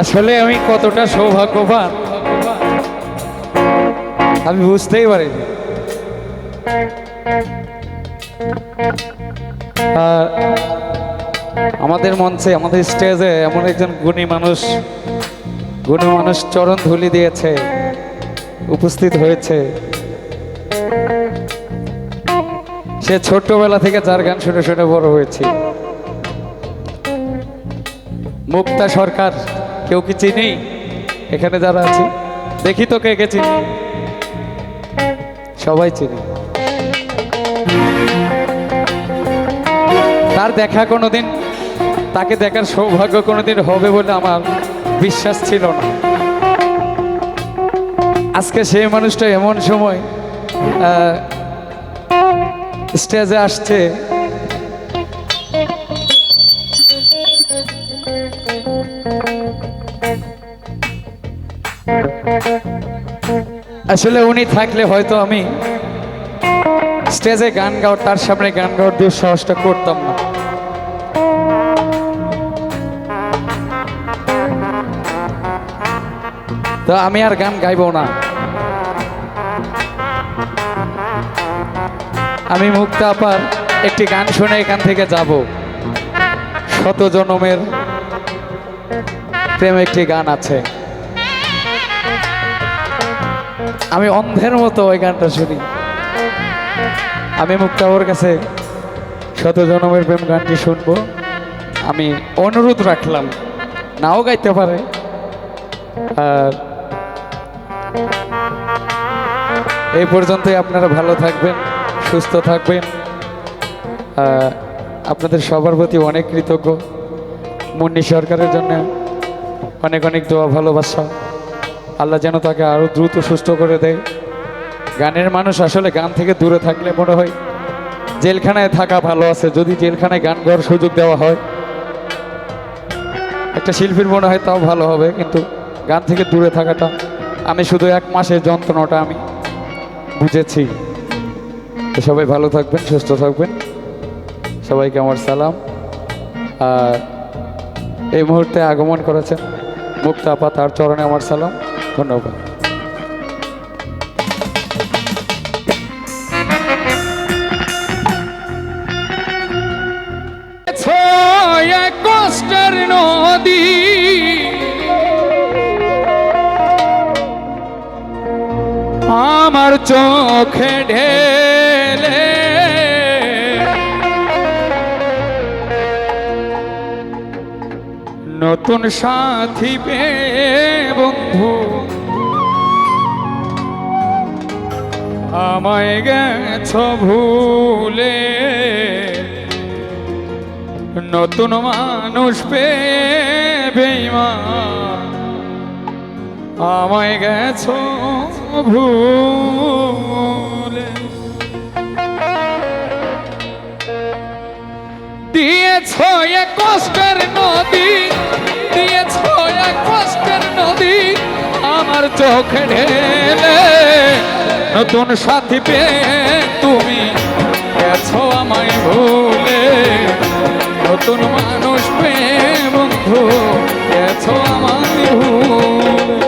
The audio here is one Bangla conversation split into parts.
আসলে আমি কতটা সৌভাগ্যবান? আমি বুঝতেই আর আমাদের মঞ্চে, আমাদের স্টেজে এমন একজন গুণী মানুষ গুণী মানুষ চরণ ধুলি দিয়েছে, উপস্থিত হয়েছে। সে ছোট্টবেলা থেকে যার গান শুনে শুনে বড় হয়েছে। মুক্তা সরকার কেউ কি চিনি? এখানে যারা আছে, দেখি তো কে কে চিনি। সবাই চিনি। তার দেখা কোনোদিন, তাকে দেখার সৌভাগ্য কোনোদিন হবে বলে আমার বিশ্বাস ছিল না। আজকে সেই মানুষটা এমন সময় স্টেজে আসছে আসলে উনি থাকলে হয়তো আমি স্টেজে গান গাওয়ার, তার সামনে গান গাওয়ার দিয়ে দুঃসাহসটা করতাম না। তো আমি আর গান গাইবো না। আমি মুক্তা আপার একটি গান শুনে এখান থেকে যাব। শত জনমের প্রেম একটি গান আছে। আমি অন্ধের মতো ওই গানটা শুনি। আমি মুক্তাবর কাছে শত জনমের প্রেম গানটি শুনব। আমি অনুরোধ রাখলাম, নাও গাইতে পারে। আর এই পর্যন্তই আপনারা ভালো থাকবেন, সুস্থ থাকবেন। আপনাদের সবার প্রতি অনেক কৃতজ্ঞ। মুন্নি সরকারের জন্য অনেক অনেক দোয়া, ভালোবাসা। আল্লাহ যেন তাকে আরও দ্রুত সুস্থ করে দেয়। গানের মানুষ আসলে গান থেকে দূরে থাকলে মনে হয় জেলখানায় থাকা ভালো আছে, যদি জেলখানায় গান গাওয়ার সুযোগ দেওয়া হয়। একটা শিল্পীর মনে হয় তাও ভালো হবে, কিন্তু গান থেকে দূরে থাকাটা, আমি শুধু এক মাসের যন্ত্রণাটা আমি বুঝেছি। সবাই ভালো থাকবেন, সুস্থ থাকবেন। সবাইকে আমার সালাম। আর এই মুহূর্তে আগমন করেছেন মুক্তা আপা, তার চরণে আমার সালাম। ধন্যবাদ। নদী। আমার চোখে ঢেলে। নতুন সাথী পে বন্ধু আমায় গেছ ভুলে। নতুন মানুষ পে বেইমান আমায় গেছ ভুলে। দিয়েছ এক কষ্টের নদী, দিয়েছ এক কষ্টের নদী। আমার চোখে ঢেলে, নতুন সাথী পেয়ে তুমি গেছো আমায় ভুলে। নতুন মানুষ পেয়ে বন্ধু গেছো আমায় ভুলে।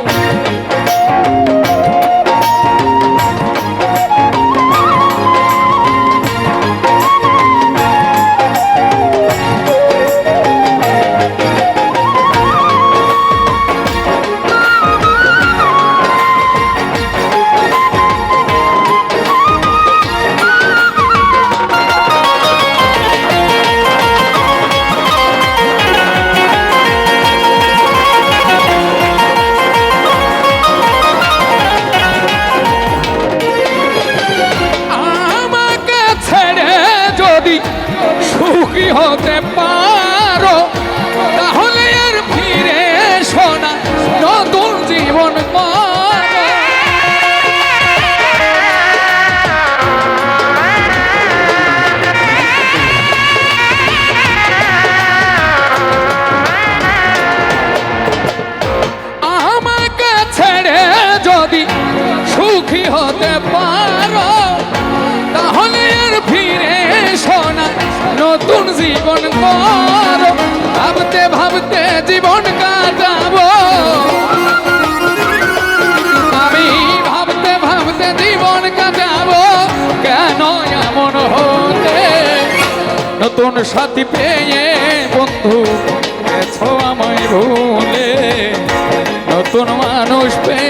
পারো তাহলে আর ফিরে সোনা নতুন জীবন করো, ভাবতে ভাবতে জীবন কাটাবো। আমি ভাবতে ভাবতে জীবন কাটাবো, কেন এমন হতে? নতুন সাথী পেয়ে বন্ধু গেছো আমায় ভুলে। নতুন মানুষ পেয়ে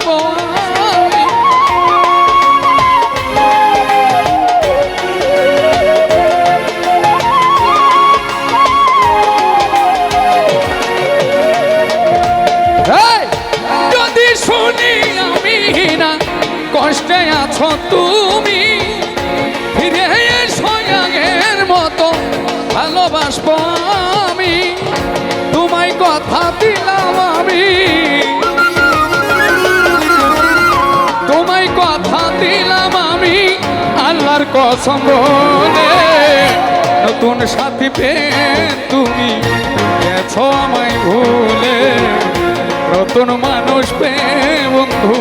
আমি। যদি শুনি আমি না, কষ্টে আছো তুমি, ফিরে এসো আগের মতো, ভালোবাসবো আমি। তোমায় কথা দিলাম আমি। কসম নতুন সাথী পেয়ে তুমি গেছো আমায় ভুলে। নতুন মানুষ পে বন্ধু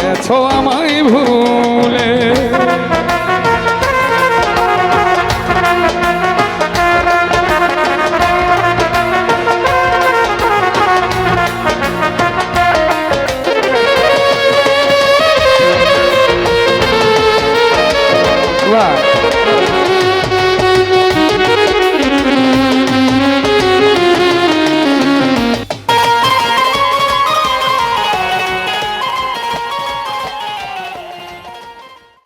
গেছো আমায় ভুলে।